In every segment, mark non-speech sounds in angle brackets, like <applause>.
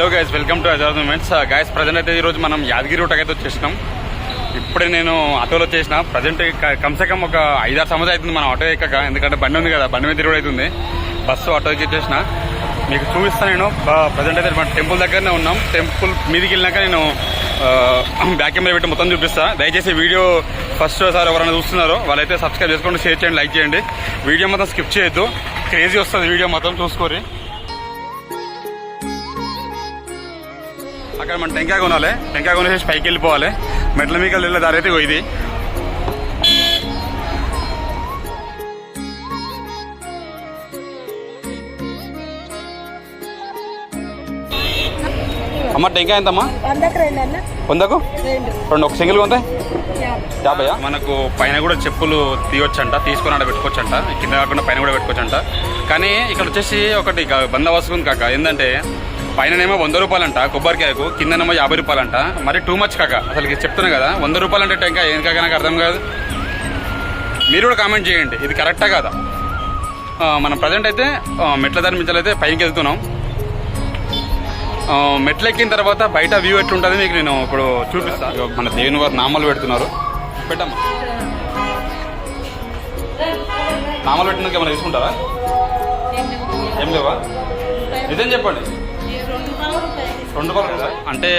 Hello guys welcome to Azhar moments guys present అయితే ఈరోజు మనం యాదగిరి రూట్ అయితే వచ్చేసినాం. ఇప్పుడే నేను ఆటోలో చేసిన. ప్రజెంట్ కమ్సే కమ్ ఒక ఐదారు సంవత్సరం అవుతుంది మనం ఆటో ఎక్కక. ఎందుకంటే బండి ఉంది కదా బండి మీద తిరుగుడు అవుతుంది. బస్సు ఆటోకి వచ్చేసిన. మీకు చూపిస్తాను నేను. ప్రజెంట్ అయితే మన టెంపుల్ దగ్గరనే ఉన్నాం. టెంపుల్ మీదికి వెళ్ళినాక నేను బ్యాక్ కెమెరా పెట్టి మొత్తం చూపిస్తా. దయచేసి వీడియో ఫస్ట్ సార్ ఎవరైనా చూస్తున్నారో వాళ్ళైతే సబ్స్క్రైబ్ చేసుకోండి షేర్ చేయండి లైక్ చేయండి. వీడియో మొత్తం స్కిప్ చేయొద్దు. క్రేజీ వస్తుంది వీడియో మొత్తం చూసుకోరి అక్కడ మనం టెంకాయ కొనాలి. టెంకాయ కొనేసి పైకి వెళ్ళిపోవాలి. మెట్ల మీకు వెళ్ళే దారి అయితే ఇది. అమ్మ టెంకాయ ఎంతమ్మా? వందకు రెండు. ఒక సింగిల్ కొంత? యాభై. మనకు పైన కూడా చెప్పులు తీయొచ్చంట తీసుకొని ఆడ పెట్టుకోవచ్చంట. కింద కాకుండా పైన కూడా పెట్టుకోవచ్చంట. కానీ ఇక్కడ వచ్చేసి ఒకటి బందోబస్తు ఉంది కాక ఏంటంటే పైననేమో వంద రూపాయలంట కొబ్బరికాయకు కిందనేమో యాభై రూపాయలంట. మరి టూ మచ్ కాక. అసలు చెప్తున్నా కదా వంద రూపాయలు అంటే ఇంకా ఏం కాక నాకు అర్థం కాదు. మీరు కూడా కామెంట్ చేయండి. ఇది కరెక్టా కదా? మనం ప్రజెంట్ అయితే మెట్ల దారి మించలు అయితే పైకి వెళ్తున్నాం. మెట్లు ఎక్కిన తర్వాత బయట వ్యూ ఎట్లుంటుంది మీకు నేను ఇప్పుడు చూపిస్తాను మన దేవుని వారు నామాలు పెడుతున్నారు. పెట్టమ్మా. నామాలు పెట్టినాక ఏమైనా తీసుకుంటారా ఏం లేవా? నిజం చెప్పండి. రెండు అంటే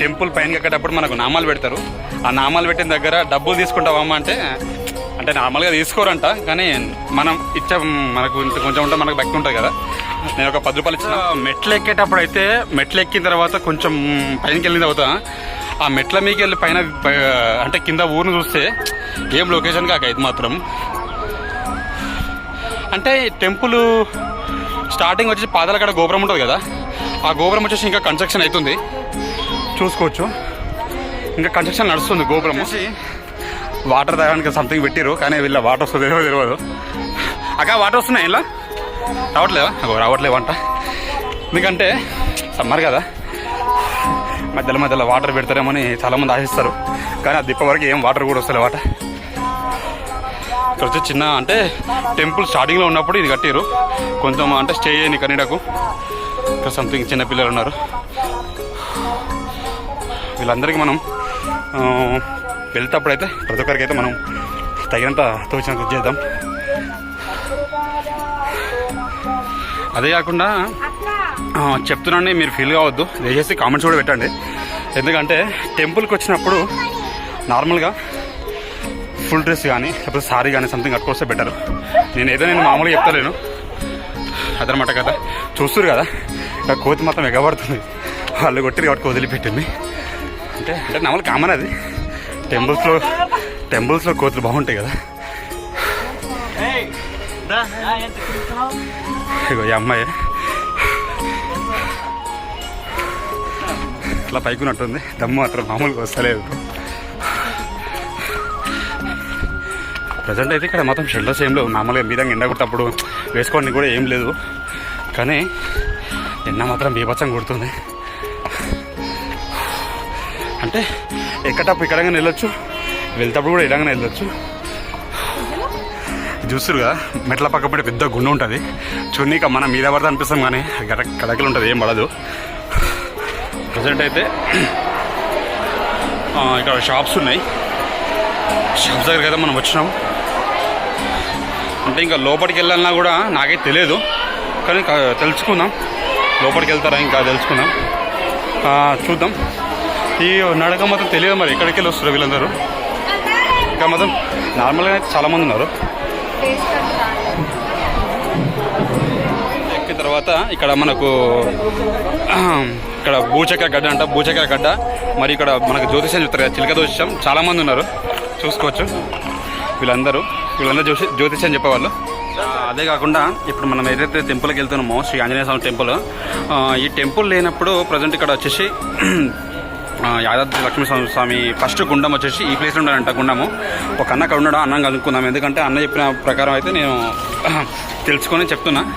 టెంపుల్ పైన ఎక్కేటప్పుడు మనకు నామాలు పెడతారు. ఆ నామాలు పెట్టిన దగ్గర డబ్బులు తీసుకుంటావమ్మా అంటే అంటే నార్మల్గా తీసుకోరంట కానీ మనం ఇచ్చే మనకు ఇంత కొంచెం ఉంటే మనకు భక్తి ఉంటుంది కదా. నేను ఒక పది రూపాయలు ఇచ్చిన. మెట్లు ఎక్కేటప్పుడు అయితే మెట్లు ఎక్కిన తర్వాత కొంచెం పైనకి వెళ్ళిన తర్వాత ఆ మెట్ల మీకు వెళ్ళి పైన అంటే కింద ఊరిని చూస్తే ఏం లొకేషన్ కాక ఇది మాత్రం. అంటే టెంపుల్ స్టార్టింగ్ వచ్చి పాదాల కాడ గోపురం ఉంటుంది కదా. ఆ గోపురం వచ్చేసి ఇంకా కన్స్ట్రక్షన్ అవుతుంది. చూసుకోవచ్చు. ఇంకా కన్స్ట్రక్షన్ నడుస్తుంది గోపురం వచ్చి వాటర్ తాగడానికి సంథింగ్ పెట్టిరు కానీ వీళ్ళ వాటర్ వస్తుంది తెలియదు తెలియదు అక్క వాటర్ వస్తున్నాయి ఇలా రావట్లేవా? రావట్లేవు అంట. ఎందుకంటే సమ్మర్ కదా. మధ్యలో మధ్యలో వాటర్ పెడతారేమని చాలామంది ఆశిస్తారు. కానీ ఆ దిప్ప వరకు ఏం వాటర్ కూడా వస్తలే వాటర్ ఇక్కడ వచ్చి చిన్న అంటే టెంపుల్ స్టార్టింగ్లో ఉన్నప్పుడు ఇది కట్టారు కొంచెం అంటే స్టే చేయని కన్నడకు. ఇక్కడ సంథింగ్ చిన్నపిల్లలు ఉన్నారు. వీళ్ళందరికీ మనం వెళ్తేప్పుడైతే ప్రతి ఒక్కరికి అయితే మనం తగినంత తోచినంత చేద్దాం. అదే కాకుండా ఆ, చెప్తున్నాను మీరు ఫీల్ కావద్దు. దయచేసి కామెంట్స్ కూడా పెట్టండి. ఎందుకంటే టెంపుల్కి వచ్చినప్పుడు నార్మల్గా ఫుల్ డ్రెస్ కానీ లేకపోతే సారీ కానీ సంథింగ్ కట్టుకొస్తే బెటర్. నేను ఏదో నేను మామూలుగా చెప్తలేను. అదనమాట కదా. చూస్తారు కదా? ఆ కోతి మొత్తం ఎగబడుతుంది. వాళ్ళు కొట్టిరు కాబట్టి వదిలిపెట్టింది. అంటే అంటే నార్మల్ కామన్ అది. టెంపుల్స్లో టెంపుల్స్లో కోతులు బాగుంటాయి కదా. ఇగో ఈ అమ్మాయి. ఇట్లా పైకున్నట్టుంది దమ్ము మాత్రం మామూలుగా వస్తలేదు. ప్రజెంట్ అయితే ఇక్కడ మొత్తం షెల్టర్స్ ఏం లేవు. నార్మల్గా మీదంగా ఎండ కొట్టప్పుడు వేసుకోవడానికి కూడా ఏం లేదు. కానీ ఎండ మాత్రం బీభత్సం కొడుతుంది. అంటే ఎక్కటప్పుడు ఇక్కడంగానే వెళ్ళొచ్చు వెళ్తప్పుడు కూడా ఇడంగానే వెళ్ళొచ్చు చూస్తురుగా మెట్ల పక్క పడి పెద్ద గుండు ఉంటుంది. చున్నీక మనం మీద పడితే అనిపిస్తాం కానీ గడ కడకలు ఉంటుంది ఏం పడదు. ప్రజెంట్ అయితే ఇక్కడ షాప్స్ ఉన్నాయి. షాప్స్ దగ్గరికి అయితే మనం వచ్చినాం. అంటే ఇంకా లోపలికి వెళ్ళాలన్నా కూడా నాకైతే తెలియదు. కానీ తెలుసుకుందాం. లోపలికి వెళ్తారా ఇంకా తెలుసుకుందాం. చూద్దాం. ఈ నడక మాత్రం తెలియదు మరి. ఎక్కడికి వెళ్ళి వస్తారు వీళ్ళందరూ? ఇంకా మాత్రం నార్మల్గా అయితే చాలామంది ఉన్నారు. ఎక్కిన తర్వాత ఇక్కడ మనకు ఇక్కడ భూచక్ర గడ్డ అంట భూచక్ర గడ్డ. మరి ఇక్కడ మనకు జ్యోతిష్యం చెప్తారు కదా చిలక జ్యోతిష్యం. ఉన్నారు. చూసుకోవచ్చు. వీళ్ళందరూ వీళ్ళందరూ జ్యోతి జ్యోతిష్యం చెప్పేవాళ్ళు. అదే కాకుండా ఇప్పుడు మనం ఏదైతే టెంపుల్కి వెళ్తున్నామో శ్రీ ఆంజనేయ స్వామి టెంపుల్ ఈ టెంపుల్ లేనప్పుడు ప్రజెంట్ ఇక్కడ వచ్చేసి యాదాద్రి లక్ష్మీ స్వామి- స్వామి ఫస్ట్ గుండం వచ్చేసి ఈ ప్లేస్లో ఉండాలంట గుండము. ఒక అన్న అక్కడ ఉండడం అన్నం కనుక్కుందాం. ఎందుకంటే అన్న చెప్పిన ప్రకారం అయితే నేను తెలుసుకొని చెప్తున్నా.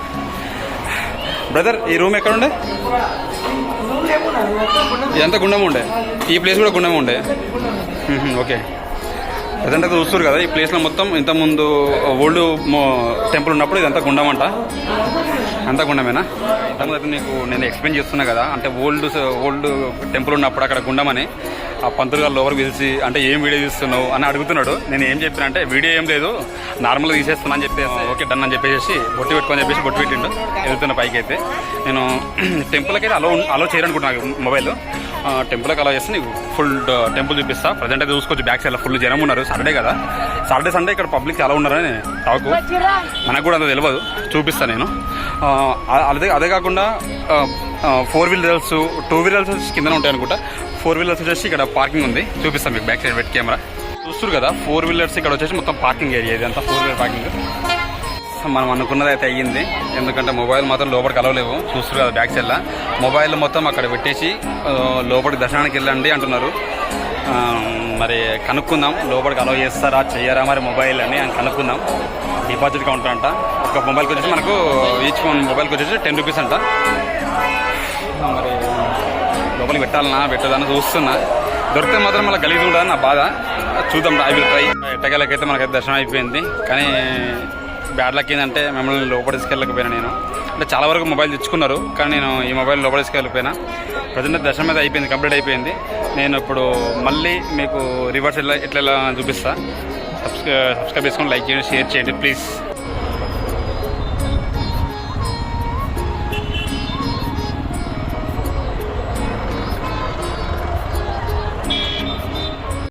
బ్రదర్ ఈ రూమ్ ఎక్కడ ఉండే? ఇదంతా గుండం ఉండే. ఈ ప్లేస్ కూడా గుండం ఉండే. ఓకే. ప్రజెంట్ అయితే చూస్తారు కదా ఈ ప్లేస్లో మొత్తం ఇంతకుముందు ఓల్డ్ టెంపుల్ ఉన్నప్పుడు ఇదంతా గుండం అంట అంతా గుండమేనా? ఇంతకుముందు అయితే నీకు నేను ఎక్స్ప్లెయిన్ చేస్తున్నా కదా అంటే ఓల్డ్ ఓల్డ్ టెంపుల్ ఉన్నప్పుడు అక్కడ గుండమని ఆ పంతులు గారు లోపలికి పిలిచి అంటే ఏం వీడియో తీస్తున్నావు అని అడుగుతున్నాడు. నేను ఏం చెప్పిన అంటే వీడియో ఏం లేదు నార్మల్గా తీసేస్తున్నా అని చెప్పేసి ఓకే డన్ అని చెప్పేసి బొట్టు పెట్టుకొని చెప్పేసి బొట్టు పెట్టిండు. వెళ్తున్న పైకి అయితే. నేను <clears throat> టెంపుల్కి అయితే అలో అలో చేయాలనుకుంటున్నాను మొబైల్ టెంపుల్కి అలా చేస్తే నీకు ఫుల్ టెంపుల్ చూపిస్తా. ప్రజెంట్ అయితే చూసుకోవచ్చు బ్యాక్ సైడ్లో ఫుల్ జనం ఉన్నారు. సాటర్డే కదా. సాటర్డే సండే ఇక్కడ పబ్లిక్ చాలా ఉన్నారని టాకు. మనకు కూడా అంత తెలియదు చూపిస్తాను నేను. అదే అదే కాకుండా ఫోర్ వీలర్స్ టూ వీలర్స్ వచ్చి కింద ఉంటాయి అనుకుంటా. ఫోర్ వీలర్స్ వచ్చేసి ఇక్కడ పార్కింగ్ ఉంది. చూపిస్తాను మీకు బ్యాక్ సైడ్ పెట్టి కెమెరా చూస్తారు కదా ఫోర్ వీలర్స్ ఇక్కడ వచ్చేసి మొత్తం పార్కింగ్ ఏరియా ఇది. అంతా ఫోర్ వీలర్ పార్కింగ్ మనం అనుకున్నది అయితే అయ్యింది. ఎందుకంటే మొబైల్ మాత్రం లోపలికి కలవలేవు చూస్తారు కదా బ్యాక్ సైడ్లో మొబైల్ మొత్తం అక్కడ పెట్టేసి లోపలికి దర్శనానికి వెళ్ళండి అంటున్నారు. మరి కనుక్కుందాం. లోపలికి అలవ్ చేస్తారా చెయ్యరా మరి మొబైల్ అని అని కనుక్కుందాం. డిపాజిట్ కౌంటర్ అంట. ఒక మొబైల్కి వచ్చేసి మనకు ఈచ్ ఫోన్ మొబైల్కి వచ్చేసి టెన్ రూపీస్ అంట. మరి లోపలికి పెట్టాలన్నా పెట్టదని చూస్తున్నా. దొరికితే మాత్రం మళ్ళీ గలీజ్ ఉండదు నా బాధ. చూద్దాం ఐ విల్ ట్రై ఎట్టగలకైతే మనకైతే దర్శనం అయిపోయింది. కానీ బ్యాడ్ లక్ ఏంటంటే మిమ్మల్ని లోపల తీసుకెళ్ళకపోయినా నేను. అంటే చాలా వరకు మొబైల్ తెచ్చుకున్నారు కానీ నేను ఈ మొబైల్ లోపలేసుకెళ్ళిపోయినా ప్రజెంట్ దర్శనం అయితే అయిపోయింది కంప్లీట్ అయిపోయింది. నేను ఇప్పుడు మళ్ళీ మీకు రివర్స్ ఎట్లా ఎట్లా ఎలా సబ్స్క్రైబ్ సబ్స్క్రైబ్ చేసుకొని లైక్ చేయండి షేర్ చేయండి ప్లీజ్